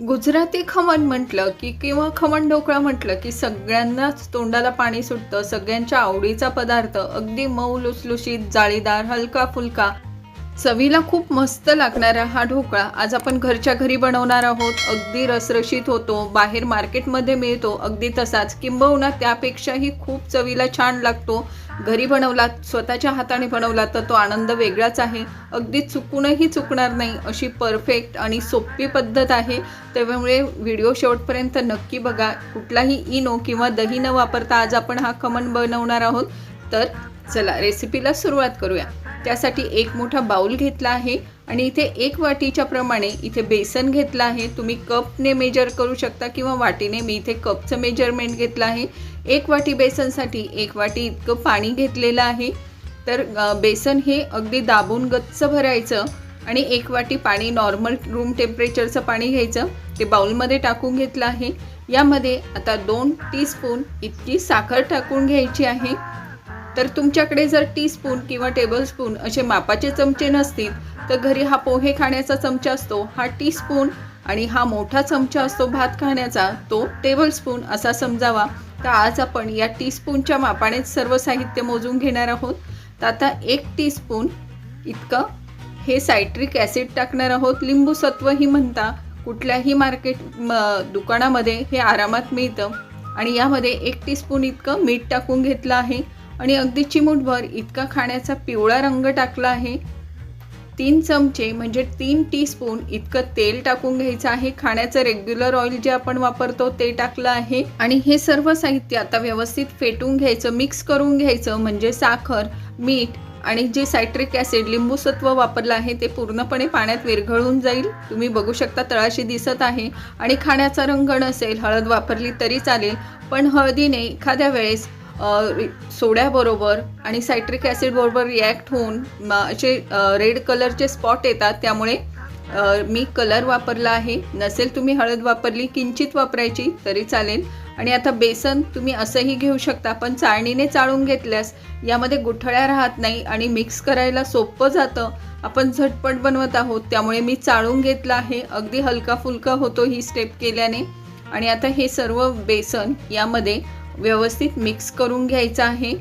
गुजराती खमण म्हटलं की किंवा खमण ढोकळा म्हटलं की सगळ्यांनाच तोंडाला पाणी सुटतं सगळ्यांच्या आवडीचा पदार्थ अगदी मऊ लुसलुशीत जाळीदार हलका फुलका. चवीला खूप मस्त लागणारा हा ढोकळा आज आपण घरच्या घरी बनवणार आहोत. अगदी रसरशीत होतो बाहेर मार्केटमध्ये मिळतो अगदी तसाच किंबहुना त्यापेक्षाही खूप चवीला छान लागतो. घरी बनवला स्वतःच्या हाताने बनवला तर तो आनंद वेगळाच आहे. अगदी चुकूनही चुकणार नाही अशी परफेक्ट आणि सोपी पद्धत आहे. त्यामुळे व्हिडिओ शेवटपर्यंत नक्की बघा. कुठलाही इनो किंवा दही न वापरता आज आपण हा खमण बनवणार आहोत. तर चला रेसिपीला सुरुवात करूया. त्यासाठी एक मोठा बाऊल घेतला आहे. आणि इथे एक वाटीच्या प्रमाणे इथे बेसन घेतलं आहे. तुम्ही कपने मेजर करू शकता किंवा वाटीने मी इथे कपचं मेजरमेंट घेतलं आहे. एक वाटी बेसनसाठी एक वाटी इतकं पाणी घेतलेलं आहे. तर बेसन हे अगदी दाबून गच्च भरायचं आणि एक वाटी पाणी नॉर्मल रूम टेम्परेचरचं पाणी घ्यायचं. ते बाउलमध्ये टाकून घेतलं आहे. यामध्ये आता दोन टीस्पून इतकी साखर टाकून घ्यायची आहे. तर तुमच्याकडे जर टीस्पून किंवा टेबलस्पून असे मापाचे चमचे नसतील तर घरी हा पोहे खाण्याचा चमचा असतो हा टीस्पून आणि हा मोठा चमचा असतो भात खाण्याचा तो टेबलस्पून असा समजावा. तर आज आपण या टीस्पूनच्या मापानेच सर्व साहित्य मोजून घेणार आहोत. तर आता एक टीस्पून इतकं हे सायट्रिक ॲसिड टाकणार आहोत. लिंबूसत्वही म्हणता कुठल्याही मार्केट म, दुकानामध्ये हे आरामात मिळतं. आणि यामध्ये एक टीस्पून इतकं मीठ टाकून घेतलं आहे. आणि अगदी चिमूटभर इतका खाण्याचा पिवळा रंग टाकला आहे. तीन चमचे म्हणजे तीन टीस्पून इतकं तेल टाकून घ्यायचं आहे. खाण्याचं रेग्युलर ऑइल जे आपण वापरतो ते टाकलं आहे. आणि हे सर्व साहित्य आता व्यवस्थित फेटून घ्यायचं मिक्स करून घ्यायचं म्हणजे साखर मीठ आणि जे सायट्रिक ॲसिड लिंबूसत्व वापरलं आहे ते पूर्णपणे पाण्यात विरघळून जाईल. तुम्ही बघू शकता तळाशी दिसत आहे. आणि खाण्याचा रंग नसेल हळद वापरली तरी चालेल. पण हळदीने एखाद्या वेळेस सोड्याबरोबर आणि सायट्रिक ॲसिडबरोबर रिॲक्ट होऊन असे रेड कलरचे स्पॉट येतात. त्यामुळे मी कलर वापरला आहे. नसेल तुम्ही हळद वापरली किंचित वापरायची तरी चालेल. आणि आता बेसन तुम्ही असंही घेऊ शकता पण चाळणीने चाळून घेतल्यास यामध्ये गुठळ्या राहत नाही आणि मिक्स करायला सोपं जातं. आपण झटपट बनवत आहोत त्यामुळे मी चाळून घेतलं आहे. अगदी हलका फुलका होतो ही स्टेप केल्याने. आणि आता हे सर्व बेसन यामध्ये व्यवस्थित मिक्स करून घ्यायचं आहे.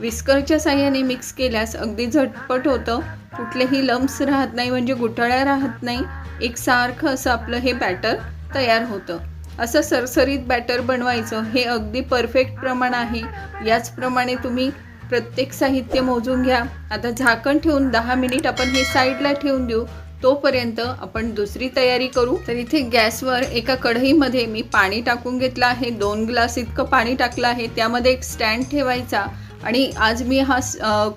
विस्करच्या साह्याने मिक्स केल्यास अगदी झटपट होतं. कुठलेही लम्स राहत नाही म्हणजे गुठळ्या राहत नाही. एक सारखं असं आपलं हे बॅटर तयार होतं. असं सरसरीत बॅटर बनवायचं हे अगदी परफेक्ट प्रमाण आहे. याचप्रमाणे तुम्ही प्रत्येक साहित्य मोजून घ्या. आता झाकण ठेवून दहा मिनिट आपण हे साईडला ठेवून देऊ. तोपर्यंत आपण दुसरी तयारी करू. तर इथे गॅसवर एका कढईमध्ये मी पाणी टाकून घेतलं आहे. दोन ग्लास इतकं पाणी टाकलं आहे. त्यामध्ये एक स्टँड ठेवायचा आणि आज मी हा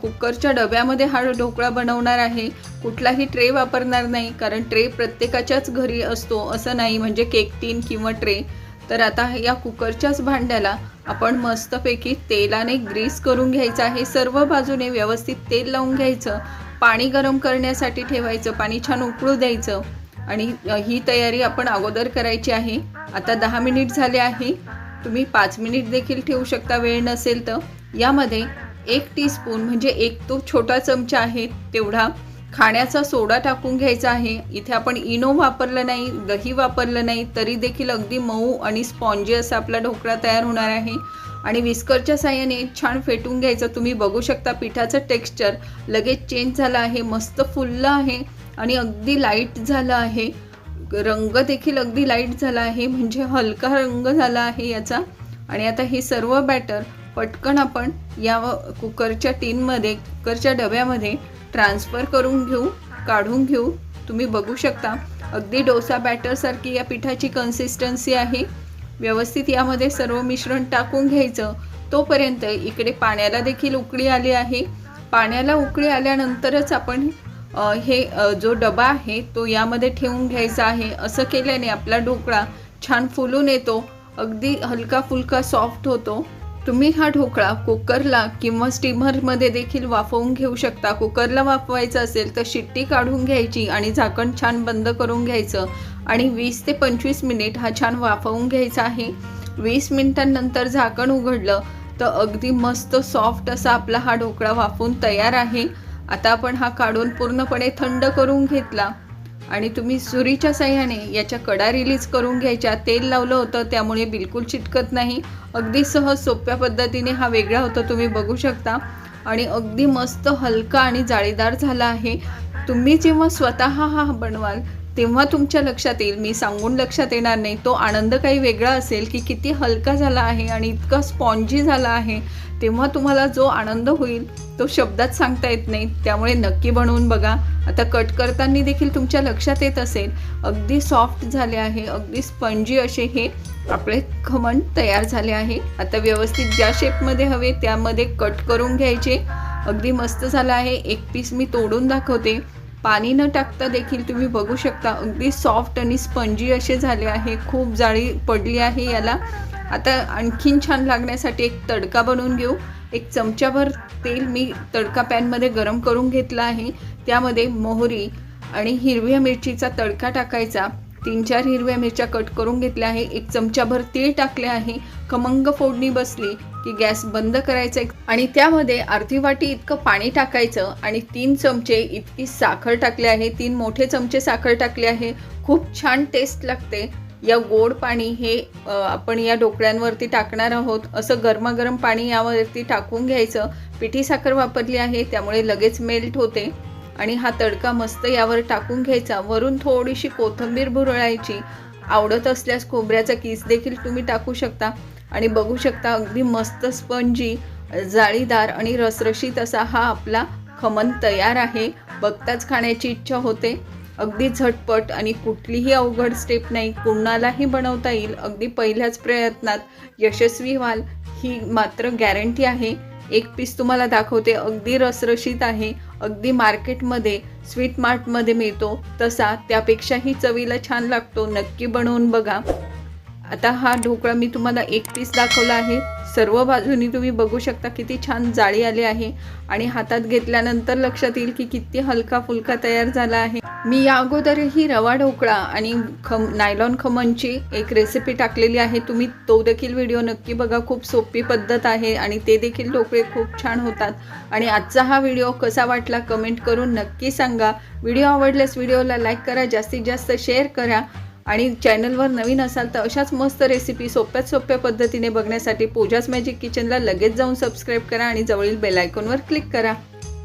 कुकरच्या डब्यामध्ये हा ढोकळा बनवणार आहे. कुठलाही ट्रे वापरणार नाही कारण ट्रे प्रत्येकाच्याच घरी असतो. असं नाही म्हणजे केक टीन किंवा ट्रे. तर आता या कुकरच्याच भांड्याला आपण मस्तपैकी तेलाने ग्रीस करून घ्यायचं आहे. सर्व बाजूने व्यवस्थित तेल लावून घ्यायचं. पाणी गरम करण्यासाठी ठेवायचं पाणी छान उकळू द्यायचं. आणि ही तयारी आपण अगोदर करायची आहे. आता दहा मिनिट झाले आहे. तुम्ही पाच मिनिट देखील ठेवू शकता वेळ नसेल तर. यामध्ये एक टीस्पून म्हणजे एक तो छोटा चमचा आहे तेवढा खाण्याचा सोडा टाकून घ्यायचा आहे. इथे आपण इनो वापरलं नाही दही वापरलं नाही तरी देखील अगदी मऊ आणि स्पॉन्जी असा आपला ढोकळा तयार होणार आहे. आणि विस्करच्या साह्याने छान फेटून घ्यायचं. तुम्ही बघू शकता पिठाचं टेक्स्चर लगेच चेंज झालं आहे मस्त फुललं आहे आणि अगदी लाइट झालं आहे. रंग देखील अगदी लाइट झाला आहे म्हणजे हलका रंग झाला आहे याचा. आणि आता हे सर्व बॅटर पटकन आपण या कुकरच्या टीनमध्ये कुकरच्या डब्यामध्ये ट्रान्सफर करून घेऊ काढून घेऊ. तुम्ही बघू शकता अगदी डोसा बॅटरसारखी या पिठाची कन्सिस्टन्सी आहे. व्यवस्थित यामध्ये सर्व मिश्रण टाकून घ्यायचं. तोपर्यंत इकडे पाण्याला देखील उकळी आली आहे. पाण्याला उकळी आल्यानंतरच आपण हे जो डबा आहे तो यामध्ये ठेवून घ्यायचा आहे. असं केल्याने आपला ढोकळा छान फुलून येतो. अगदी हलका फुलका सॉफ्ट होतो. तुम्ही हा ढोकळा कुकरला किंवा स्टीमरमध्ये देखील वाफवून घेऊ शकता. कुकरला वाफवायचं असेल तर शिट्टी काढून घ्यायची आणि झाकण छान बंद करून घ्यायचं. आणि वीस ते पंचवीस मिनिट हा छान वाफवून घ्यायचा आहे. वीस मिनिटांनंतर झाकण उघडलं तर अगदी मस्त सॉफ्ट असा आपला हा ढोकळा वाफवून तयार आहे. आता आपण हा काढून पूर्णपणे थंड करून घेतला. आणि तुम्ही सुरीच्या सह्याने याच्या कडा रिलीज करून घ्यायच्या. तेल लावलं होतं त्यामुळे बिलकुल चिटकत नाही. अगदी सहज सोप्या पद्धतीने हा वेगळा होता तुम्ही बघू शकता. आणि अगदी मस्त हलका आणि जाळीदार झाला आहे. तुम्ही जेव्हा स्वतः हा बनवाल तेव्हा तुमच्या लक्षात येईल. मी सांगून लक्षात येणार नाही. तो आनंद काही वेगळा असेल की किती हलका झाला आहे आणि इतका स्पॉन्जी झाला आहे. तेव्हा तुम्हाला जो आनंद होईल तो शब्दात सांगता येत नाही. त्यामुळे नक्की बनवून बघा. आता कट करताना देखील तुमच्या लक्षात येत असेल अगदी सॉफ्ट झाले आहे अगदी स्पंजी असे हे आपले खमण तयार झाले आहे. आता व्यवस्थित ज्या शेपमध्ये हवे त्यामध्ये कट करून घ्यायचे. अगदी मस्त झालं आहे. एक पीस मी तोडून दाखवते. पाणी न टाकता देखील तुम्ही बघू शकता. अगदी सॉफ्ट आणि स्पंजी असे झाले आहे. खूप जाळी पडली आहे याला. आता आणखीन छान लागण्यासाठी एक तडका बनवून घेऊ. एक चमच्याभर तेल मी तडका पॅनमध्ये गरम करून घेतला आहे. त्यामध्ये मोहरी आणि हिरव्या मिरचीचा तडका टाकायचा. तीन चार हिरव्या मिरच्या कट करून घेतल्या आहे. एक चमच्याभर तीळ टाकले आहे. खमंग फोडणी बसली की गॅस बंद करायचा आणि त्यामध्ये अर्धी वाटी इतकं पाणी टाकायचं आणि तीन चमचे इतकी साखर टाकली आहे. तीन मोठे चमचे साखर टाकले आहे. खूप छान टेस्ट लागते. या गोड पाणी हे आपण या ढोकळ्यांवरती टाकणार आहोत. असं गरमागरम पाणी यावरती टाकून घ्यायचं. पिठी साखर वापरली आहे त्यामुळे लगेच मेल्ट होते. आणि हा तडका मस्त यावर टाकून घ्यायचा. वरून थोडीशी कोथिंबीर भुरळायची. आवडत असल्यास खोबऱ्याचा किस देखील तुम्ही टाकू शकता. आणि बघू शकता अगदी मस्त स्पंजी जाळीदार आणि रसरशीत असा हा आपला खमन तयार आहे. बघताच खाण्याची इच्छा होते. अगदी झटपट आणि कुठलीही अवघड स्टेप नाही. कुणालाही बनवता येईल. अगदी पहिल्याच प्रयत्नात यशस्वी व्हाल ही मात्र गॅरंटी आहे. एक पीस तुम्हाला दाखवते. अगदी रसरशीत आहे. अगदी मार्केटमध्ये स्वीट मार्टमध्ये मिळतो. तसा त्यापेक्षाही चवीला छान लागतो. नक्की बनवून बघा. आता हा ढोकळा मी तुम्हाला एक पीस दाखवला आहे. सर्व बाजूनी तुम्ही बघू शकता किती छान जाळी आली आहे. आणि हातात घेतल्यानंतर लक्षात येईल की किती हलका फुलका तयार झाला आहे. मी या अगोदरही रवा ढोकळा आणि खम नायलॉन खमनची एक रेसिपी टाकलेली आहे. तुम्ही तो देखील व्हिडिओ नक्की बघा. खूप सोपी पद्धत आहे आणि ते देखील ढोकळे खूप छान होतात. आणि आजचा हा व्हिडिओ कसा वाटला कमेंट करून नक्की सांगा. व्हिडिओ आवडल्यास व्हिडिओला लाईक करा जास्तीत जास्त शेअर करा. आणि चॅनलवर नवीन असाल तर अशाच मस्त रेसिपी सोप्यात सोप्या पद्धतीने बघण्यासाठी पूजाच मॅजिक किचनला लगेच जाऊन सबस्क्राईब करा आणि जवळील बेलायकॉनवर क्लिक करा.